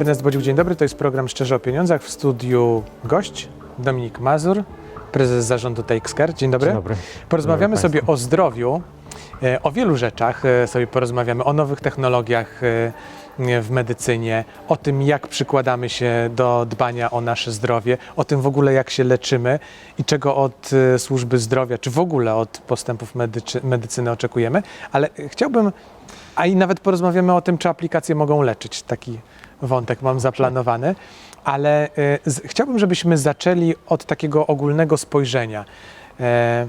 Ernest Bodziuk, dzień dobry. To jest program Szczerze o Pieniądzach. W studiu gość Dominik Mazur, prezes zarządu TakeScare. Dzień dobry. Dzień dobry. Porozmawiamy Dzień dobry sobie o zdrowiu, e, o wielu rzeczach e, sobie porozmawiamy, o nowych technologiach e, w medycynie, o tym jak przykładamy się do dbania o nasze zdrowie, o tym w ogóle jak się leczymy i czego od służby zdrowia, czy w ogóle od postępów medyczy, medycyny oczekujemy, ale chciałbym, a i nawet porozmawiamy o tym, czy aplikacje mogą leczyć. Taki wątek mam zaplanowany, ale e, z, chciałbym, żebyśmy zaczęli od takiego ogólnego spojrzenia. E,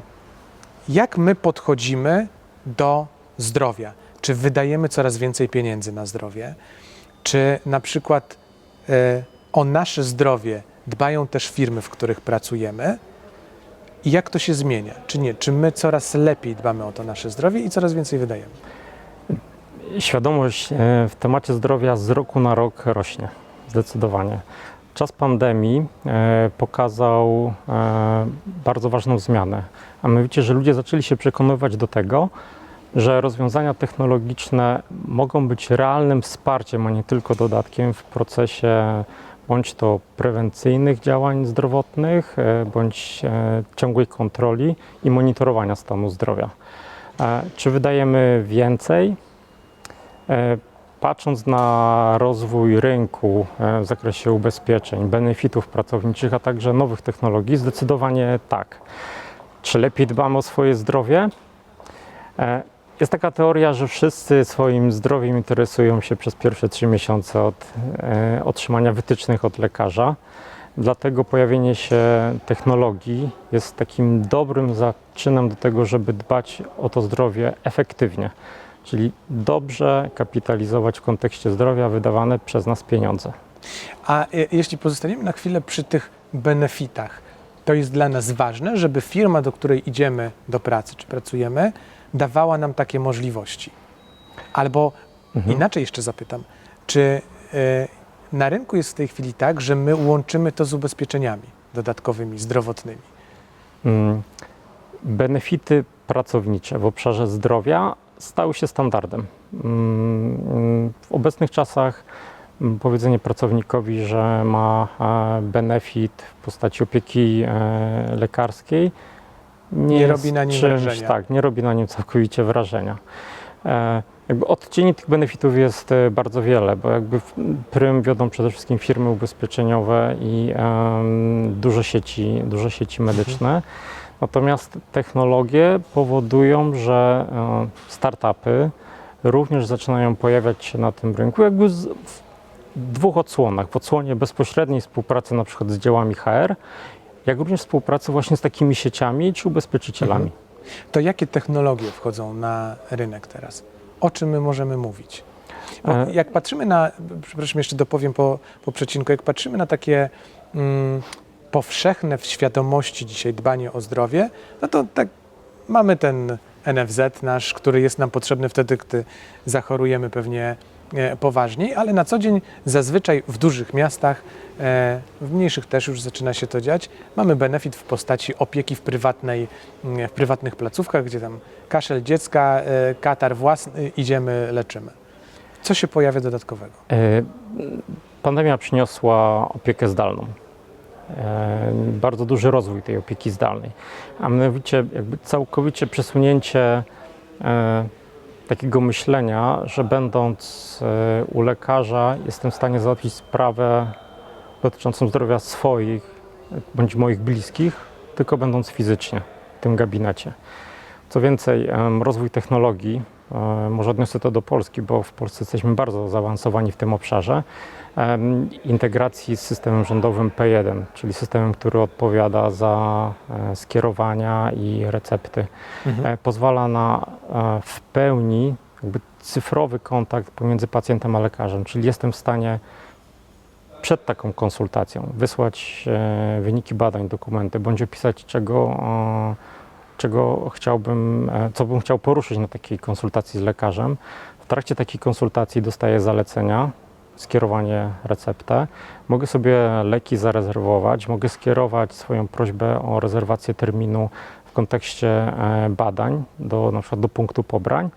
jak my podchodzimy do zdrowia? Czy wydajemy coraz więcej pieniędzy na zdrowie? Czy na przykład e, o nasze zdrowie dbają też firmy, w których pracujemy? I jak to się zmienia? Czy nie? Czy my coraz lepiej dbamy o to nasze zdrowie i coraz więcej wydajemy? Świadomość e, w temacie zdrowia z roku na rok rośnie, zdecydowanie. Czas pandemii e, pokazał e, bardzo ważną zmianę, a mianowicie, że ludzie zaczęli się przekonywać do tego, że rozwiązania technologiczne mogą być realnym wsparciem, a nie tylko dodatkiem w procesie bądź to prewencyjnych działań zdrowotnych, bądź ciągłej kontroli i monitorowania stanu zdrowia. Czy wydajemy więcej? E, Patrząc na rozwój rynku e, w zakresie ubezpieczeń, benefitów pracowniczych, a także nowych technologii, zdecydowanie tak. Czy lepiej dbamy o swoje zdrowie? E, Jest taka teoria, że wszyscy swoim zdrowiem interesują się przez pierwsze trzy miesiące od otrzymania wytycznych od lekarza. Dlatego pojawienie się technologii jest takim dobrym zaczynem do tego, żeby dbać o to zdrowie efektywnie. Czyli dobrze kapitalizować w kontekście zdrowia wydawane przez nas pieniądze. A e, jeśli pozostaniemy na chwilę przy tych benefitach, to jest dla nas ważne, żeby firma, do której idziemy do pracy czy pracujemy, dawała nam takie możliwości. Albo Mhm. inaczej jeszcze zapytam, czy e, na rynku jest w tej chwili tak, że my łączymy to z ubezpieczeniami dodatkowymi, zdrowotnymi? Mm, Benefity pracownicze w obszarze zdrowia stały się standardem. Mm, W obecnych czasach mm, powiedzenie pracownikowi, że ma e, benefit w postaci opieki e, lekarskiej nie, Nie robi na nim czymś, wrażenia. Tak, nie robi na nim całkowicie wrażenia. E, Jakby odcieni tych benefitów jest bardzo wiele, bo jakby w prym wiodą przede wszystkim firmy ubezpieczeniowe i duże sieci, duże sieci medyczne. Natomiast technologie powodują, że e, startupy również zaczynają pojawiać się na tym rynku jakby w dwóch odsłonach. W odsłonie bezpośredniej współpracy na przykład z działami HR, jak również współpracy właśnie z takimi sieciami czy ubezpieczycielami. To jakie technologie wchodzą na rynek teraz? O czym my możemy mówić? Bo E- jak patrzymy na, przepraszam, jeszcze dopowiem po, po przecinku, jak patrzymy na takie mm, powszechne w świadomości dzisiaj dbanie o zdrowie, no to tak mamy ten NFZ nasz, który jest nam potrzebny wtedy, gdy zachorujemy pewnie e, poważniej, ale na co dzień zazwyczaj w dużych miastach, e, w mniejszych też już zaczyna się to dziać, mamy benefit w postaci opieki w, prywatnej, w prywatnych placówkach, gdzie tam kaszel dziecka, e, katar własny, idziemy, leczymy. Co się pojawia dodatkowego? Pandemia przyniosła opiekę zdalną. Bardzo duży rozwój tej opieki zdalnej, a mianowicie jakby całkowicie przesunięcie e, takiego myślenia, że będąc e, u lekarza jestem w stanie załatwić sprawę dotyczącą zdrowia swoich bądź moich bliskich, tylko będąc fizycznie w tym gabinecie. Co więcej, rozwój technologii, może odniosę to do Polski, bo w Polsce jesteśmy bardzo zaawansowani w tym obszarze, integracji z systemem rządowym P1, czyli systemem, który odpowiada za e, skierowania i recepty. E, Pozwala na e, w pełni cyfrowy kontakt pomiędzy pacjentem a lekarzem, czyli jestem w stanie przed taką konsultacją wysłać e, wyniki badań, dokumenty, bądź opisać czego, e, czego chciałbym, e, co bym chciał poruszyć na takiej konsultacji z lekarzem. W trakcie takiej konsultacji dostaję zalecenia, skierowanie, receptę. Mogę sobie leki zarezerwować, mogę skierować swoją prośbę o rezerwację terminu w kontekście e, badań do na przykład do punktu pobrań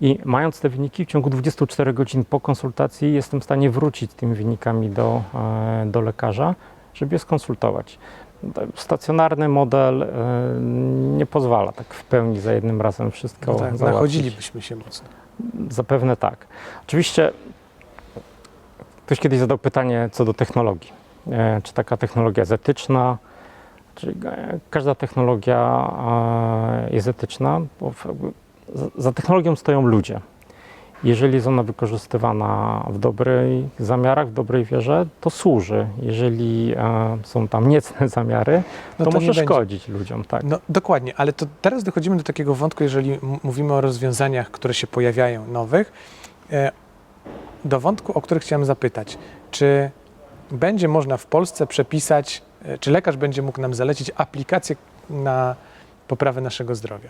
I mając te wyniki, w ciągu 24 godzin po konsultacji jestem w stanie wrócić tymi wynikami do, e, do lekarza, żeby je skonsultować. Stacjonarny model e, nie pozwala tak w pełni za jednym razem wszystko No tak, załatwić. nachodzilibyśmy się mocno. Zapewne tak. Oczywiście ktoś kiedyś zadał pytanie co do technologii. E, Czy taka technologia jest etyczna? Czy każda technologia e, jest etyczna? Bo za technologią stoją ludzie. Jeżeli jest ona wykorzystywana w dobrej zamiarach, w dobrej wierze, to służy. Jeżeli e, są tam niecne zamiary, No to, może szkodzić ludziom. Tak. No dokładnie, ale to teraz dochodzimy do takiego wątku, jeżeli mówimy o rozwiązaniach, które się pojawiają nowych, e, do wątku, o który chciałem zapytać. Czy będzie można w Polsce przepisać, e, czy lekarz będzie mógł nam zalecić aplikację na poprawę naszego zdrowia?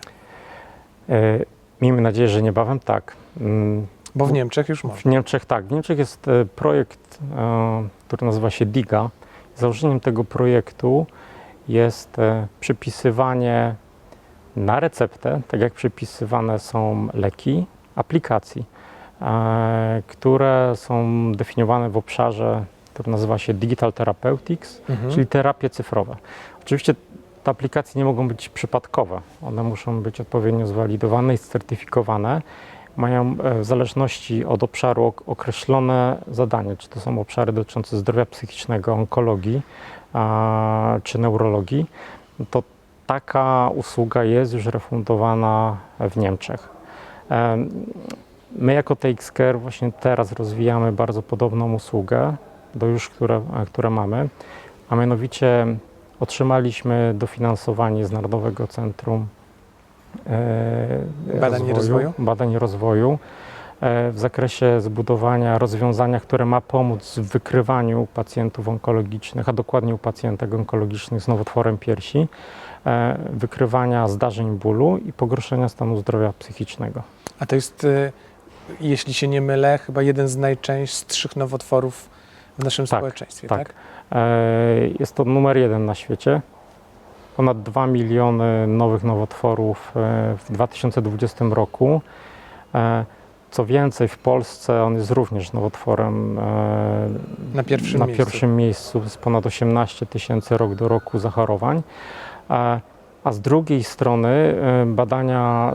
E, Miejmy nadzieję, że niebawem tak. Mm, Bo w Niemczech już W można. Niemczech tak. W Niemczech jest e, projekt, e, który nazywa się DIGA. Założeniem tego projektu jest e, przypisywanie na receptę, tak jak przypisywane są leki, aplikacji, które są definiowane w obszarze, który nazywa się Digital Therapeutics, Mhm. czyli terapie cyfrowe. Oczywiście te aplikacje nie mogą być przypadkowe. One muszą być odpowiednio zwalidowane i certyfikowane. Mają e, w zależności od obszaru ok- określone zadanie, czy to są obszary dotyczące zdrowia psychicznego, onkologii czy neurologii. To taka usługa jest już refundowana w Niemczech. Em, My jako TX Care właśnie teraz rozwijamy bardzo podobną usługę do już, które, które mamy, a mianowicie otrzymaliśmy dofinansowanie z Narodowego Centrum e, Badań i rozwoju? badań i rozwoju e, w zakresie zbudowania rozwiązania, które ma pomóc w wykrywaniu pacjentów onkologicznych, a dokładnie u pacjentek onkologicznych z nowotworem piersi, e, wykrywania zdarzeń bólu i pogorszenia stanu zdrowia psychicznego. A to jest, jeśli się nie mylę, chyba jeden z najczęstszych nowotworów w naszym Tak, społeczeństwie, tak. tak? E, Jest to numer jeden na świecie. Ponad 2 miliony nowych nowotworów e, w 2020 roku. E, Co więcej, w Polsce on jest również nowotworem Na pierwszym na miejscu. pierwszym miejscu. Jest ponad 18 tysięcy rok do roku zachorowań. A z drugiej strony badania,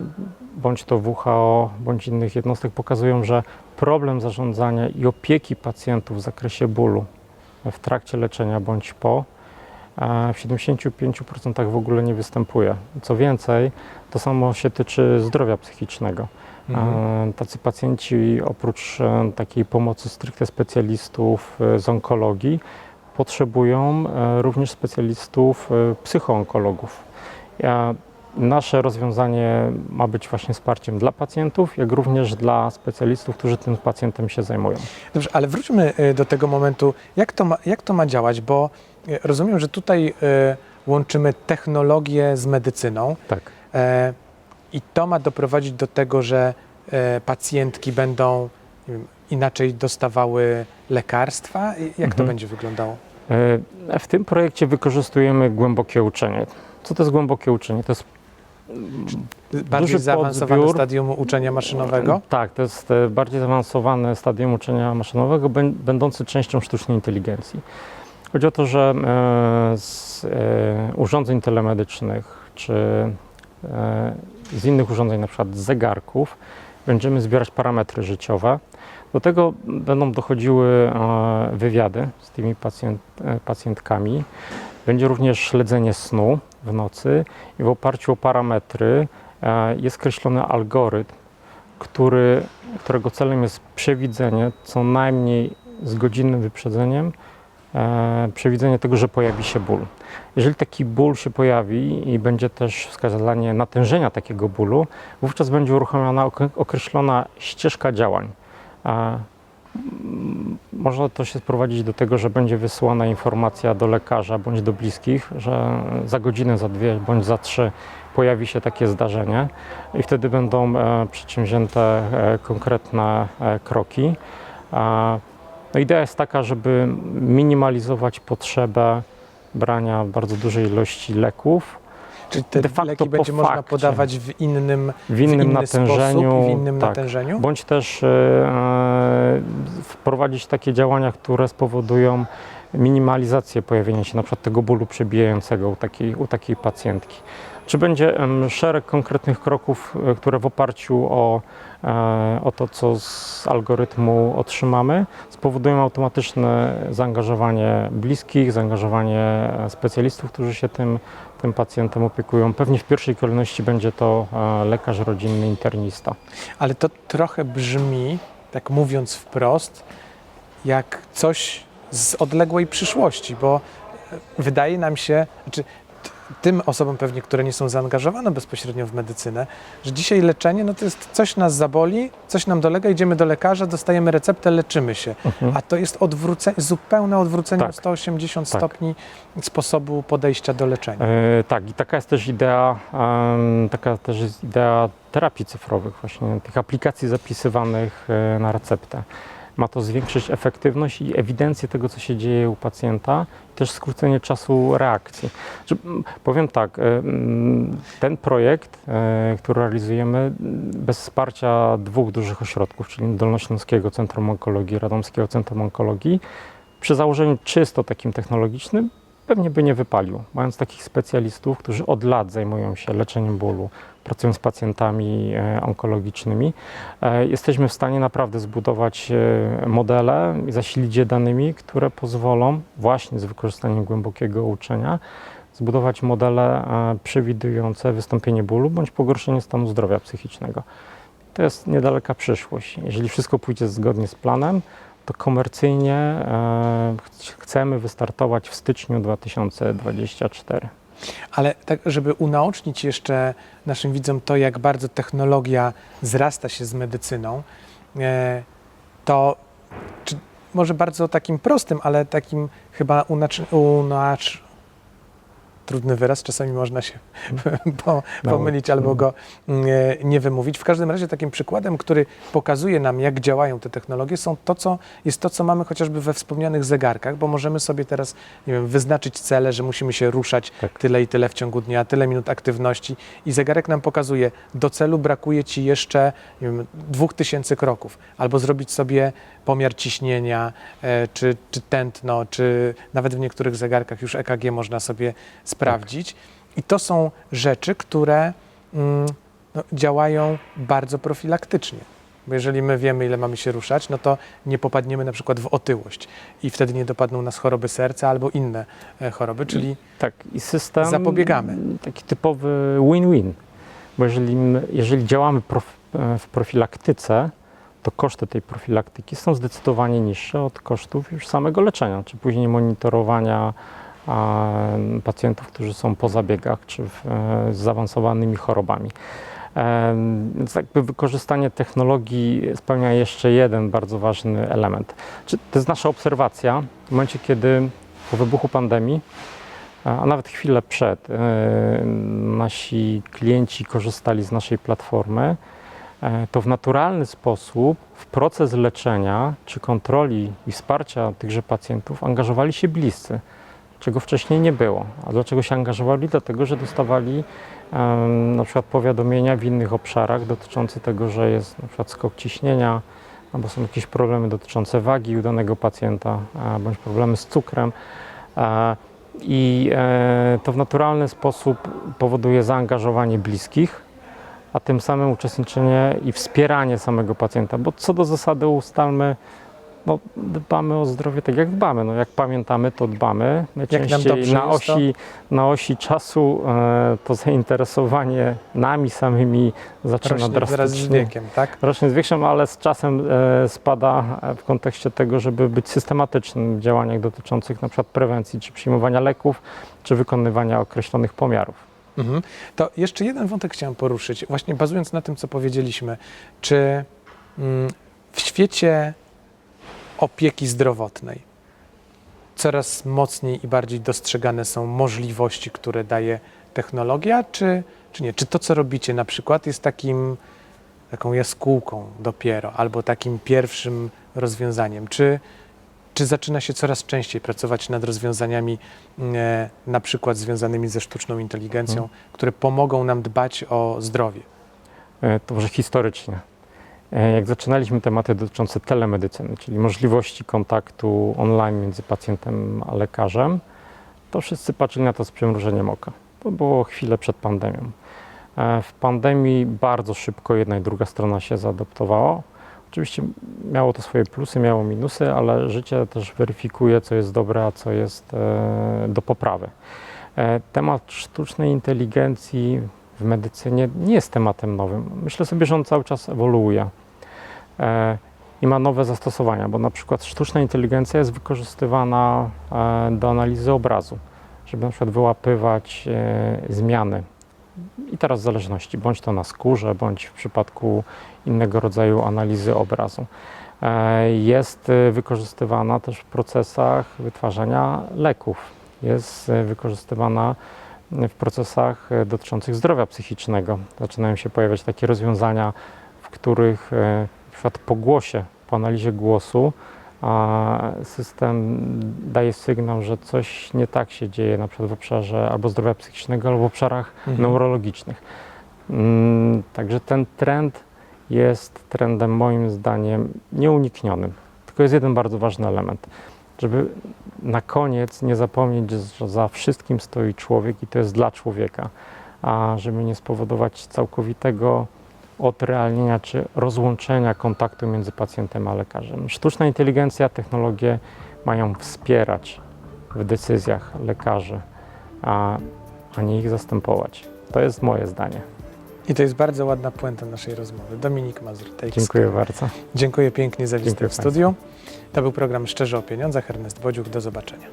bądź to WHO, bądź innych jednostek pokazują, że problem zarządzania i opieki pacjentów w zakresie bólu w trakcie leczenia bądź po e, w 75% w ogóle nie występuje. Co więcej, to samo się tyczy zdrowia psychicznego. Mhm. E, Tacy pacjenci oprócz e, takiej pomocy stricte specjalistów z onkologii potrzebują również specjalistów psychoonkologów. Ja- Nasze rozwiązanie ma być właśnie wsparciem dla pacjentów, jak również dla specjalistów, którzy tym pacjentem się zajmują. Dobrze, ale wróćmy e, do tego momentu, jak to ma, jak to ma działać, bo e, rozumiem, że tutaj e, łączymy technologię z medycyną Tak. e, i to ma doprowadzić do tego, że e, pacjentki będą wiem, inaczej dostawały lekarstwa. Jak to Mhm. będzie wyglądało? E, W tym projekcie wykorzystujemy głębokie uczenie. Co to jest głębokie uczenie? To jest Bardziej zaawansowane podbiór. stadium uczenia maszynowego? Tak, to jest e, bardziej zaawansowane stadium uczenia maszynowego, bę- będące częścią sztucznej inteligencji. Chodzi o to, że e, z e, urządzeń telemedycznych czy z innych urządzeń, na przykład z zegarków, będziemy zbierać parametry życiowe. Do tego będą dochodziły e, wywiady z tymi pacjent, e, pacjentkami. Będzie również śledzenie snu w nocy i w oparciu o parametry e, jest kreślony algorytm, który, którego celem jest przewidzenie co najmniej z godzinnym wyprzedzeniem, przewidzenie tego, że pojawi się ból. Jeżeli taki ból się pojawi i będzie też wskazanie natężenia takiego bólu, wówczas będzie uruchomiona ok- określona ścieżka działań. Mm, Może to się sprowadzić do tego, że będzie wysyłana informacja do lekarza bądź do bliskich, że za godzinę, za dwie bądź za trzy pojawi się takie zdarzenie i wtedy będą e, przedsięwzięte e, konkretne e, kroki. No idea jest taka, żeby minimalizować potrzebę brania bardzo dużej ilości leków Czyli te de facto leki będzie można fakcie. podawać w innym, w innym inny natężeniu. sposób, w innym tak. natężeniu? Bądź też e, e, wprowadzić takie działania, które spowodują minimalizację pojawienia się na przykład tego bólu przebijającego u takiej, u takiej pacjentki. Czy będzie szereg konkretnych kroków, e, które w oparciu o, e, o to, co z algorytmu otrzymamy, spowodują automatyczne zaangażowanie bliskich, zaangażowanie e, specjalistów, którzy się tym, tym pacjentem opiekują. Pewnie w pierwszej kolejności będzie to lekarz rodzinny, internista. Ale to trochę brzmi, tak mówiąc wprost, jak coś z odległej przyszłości, bo wydaje nam się, znaczy tym osobom pewnie, które nie są zaangażowane bezpośrednio w medycynę, że dzisiaj leczenie no to jest coś nas zaboli, coś nam dolega, idziemy do lekarza, dostajemy receptę, leczymy się. A to jest odwrócenie, zupełne odwrócenie Tak. o 180 Tak. stopni sposobu podejścia do leczenia. E, tak, i taka jest też idea, taka też jest idea terapii cyfrowych, właśnie tych aplikacji zapisywanych e, na receptę. Ma to zwiększyć efektywność i ewidencję tego, co się dzieje u pacjenta, też skrócenie czasu reakcji. Mm, powiem tak, e, mm, ten projekt, e, który realizujemy mm, bez wsparcia dwóch dużych ośrodków, czyli Dolnośląskiego Centrum Onkologii, Radomskiego Centrum Onkologii, przy założeniu czysto takim technologicznym, pewnie by nie wypalił. Mając takich specjalistów, którzy od lat zajmują się leczeniem bólu, pracują z pacjentami e, onkologicznymi, e, jesteśmy w stanie naprawdę zbudować e, modele i zasilić je danymi, które pozwolą właśnie z wykorzystaniem głębokiego uczenia zbudować modele przewidujące wystąpienie bólu bądź pogorszenie stanu zdrowia psychicznego. To jest niedaleka przyszłość. Jeżeli wszystko pójdzie zgodnie z planem, to komercyjnie ch- chcemy wystartować w styczniu 2024. Ale tak, żeby unaocznić jeszcze naszym widzom to, jak bardzo technologia zrasta się z medycyną, e, to może bardzo takim prostym, ale takim chyba unacz, unacz, trudny wyraz, czasami można się po, pomylić albo go mm, e, nie wymówić. W każdym razie takim przykładem, który pokazuje nam, jak działają te technologie, są to, co jest to, co mamy chociażby we wspomnianych zegarkach, bo możemy sobie teraz, nie wiem, wyznaczyć cele, że musimy się ruszać Tak. tyle i tyle w ciągu dnia, tyle minut aktywności i zegarek nam pokazuje, do celu brakuje Ci jeszcze nie wiem, 2000 kroków, albo zrobić sobie pomiar ciśnienia, e, czy, czy tętno, czy nawet w niektórych zegarkach już EKG można sobie sprawdzić. I to są rzeczy, które mm, no, działają bardzo profilaktycznie. Bo jeżeli my wiemy, ile mamy się ruszać, no to nie popadniemy na przykład w otyłość i wtedy nie dopadną nas choroby serca albo inne e, choroby, czyli Tak, i system Zapobiegamy. taki typowy win-win. Bo jeżeli, my- jeżeli działamy prof, e, w profilaktyce, to koszty tej profilaktyki są zdecydowanie niższe od kosztów już samego leczenia, czy później monitorowania pacjentów, którzy są po zabiegach, czy e, z zaawansowanymi chorobami. Więc jakby wykorzystanie technologii spełnia jeszcze jeden bardzo ważny element. To jest nasza obserwacja w momencie, kiedy po wybuchu pandemii, a nawet chwilę przed, e, nasi klienci korzystali z naszej platformy, e, to w naturalny sposób w proces leczenia czy kontroli i wsparcia tychże pacjentów angażowali się bliscy, czego wcześniej nie było. A dlaczego się angażowali? Dlatego, że dostawali em, na przykład powiadomienia w innych obszarach dotyczące tego, że jest na przykład skok ciśnienia, albo są jakieś problemy dotyczące wagi u danego pacjenta, bądź problemy z cukrem. I e, to w naturalny sposób powoduje zaangażowanie bliskich, a tym samym uczestniczenie i wspieranie samego pacjenta, bo co do zasady ustalmy, no, dbamy o zdrowie tak jak dbamy. No, jak pamiętamy, to dbamy. Najczęściej dobrze na, osi, na osi czasu e, to zainteresowanie nami samymi zaczyna rośnie wraz z drastycznie wiekiem, tak? rośnie z wiekiem, ale z czasem e, spada e, w kontekście tego, żeby być systematycznym w działaniach dotyczących na przykład prewencji, czy przyjmowania leków, czy wykonywania określonych pomiarów. Mhm. To jeszcze jeden wątek chciałem poruszyć, właśnie bazując na tym, co powiedzieliśmy. Czy mm, w świecie opieki zdrowotnej coraz mocniej i bardziej dostrzegane są możliwości, które daje technologia, czy, czy nie? Czy to, co robicie na przykład jest takim, taką jaskółką dopiero, albo takim pierwszym rozwiązaniem? Czy Czy zaczyna się coraz częściej pracować nad rozwiązaniami, e, na przykład związanymi ze sztuczną inteligencją, Mhm. które pomogą nam dbać o zdrowie? E, To może historycznie. E, Jak zaczynaliśmy tematy dotyczące telemedycyny, czyli możliwości kontaktu online między pacjentem a lekarzem, to wszyscy patrzyli na to z przymrużeniem oka. To było chwilę przed pandemią. E, W pandemii bardzo szybko jedna i druga strona się zaadoptowała. Oczywiście miało to swoje plusy, miało minusy, ale życie też weryfikuje, co jest dobre, a co jest e, do poprawy. Temat sztucznej inteligencji w medycynie nie jest tematem nowym. Myślę sobie, że on cały czas ewoluuje e, i ma nowe zastosowania, bo na przykład sztuczna inteligencja jest wykorzystywana e, do analizy obrazu, żeby na przykład wyłapywać e, zmiany. I teraz zależności, bądź to na skórze, bądź w przypadku innego rodzaju analizy obrazu. Jest wykorzystywana też w procesach wytwarzania leków. Jest wykorzystywana w procesach e, dotyczących zdrowia psychicznego. Zaczynają się pojawiać takie rozwiązania, w których e, przykład po głosie, po analizie głosu, system daje sygnał, że coś nie tak się dzieje na przykład w obszarze albo zdrowia psychicznego, albo w obszarach Mhm. neurologicznych. Mm, Także ten trend jest trendem moim zdaniem nieuniknionym. Tylko jest jeden bardzo ważny element, żeby na koniec nie zapomnieć, że za wszystkim stoi człowiek i to jest dla człowieka, a żeby nie spowodować całkowitego odrealnienia czy rozłączenia kontaktu między pacjentem a lekarzem. Sztuczna inteligencja, technologie mają wspierać w decyzjach lekarzy, a, a nie ich zastępować. To jest moje zdanie. I to jest bardzo ładna puenta naszej rozmowy. Dominik Mazur, Dziękuję bardzo. Dziękuję pięknie za wizytę w studiu. To był program Szczerze o Pieniądzach. Ernest Bodziuk, do zobaczenia.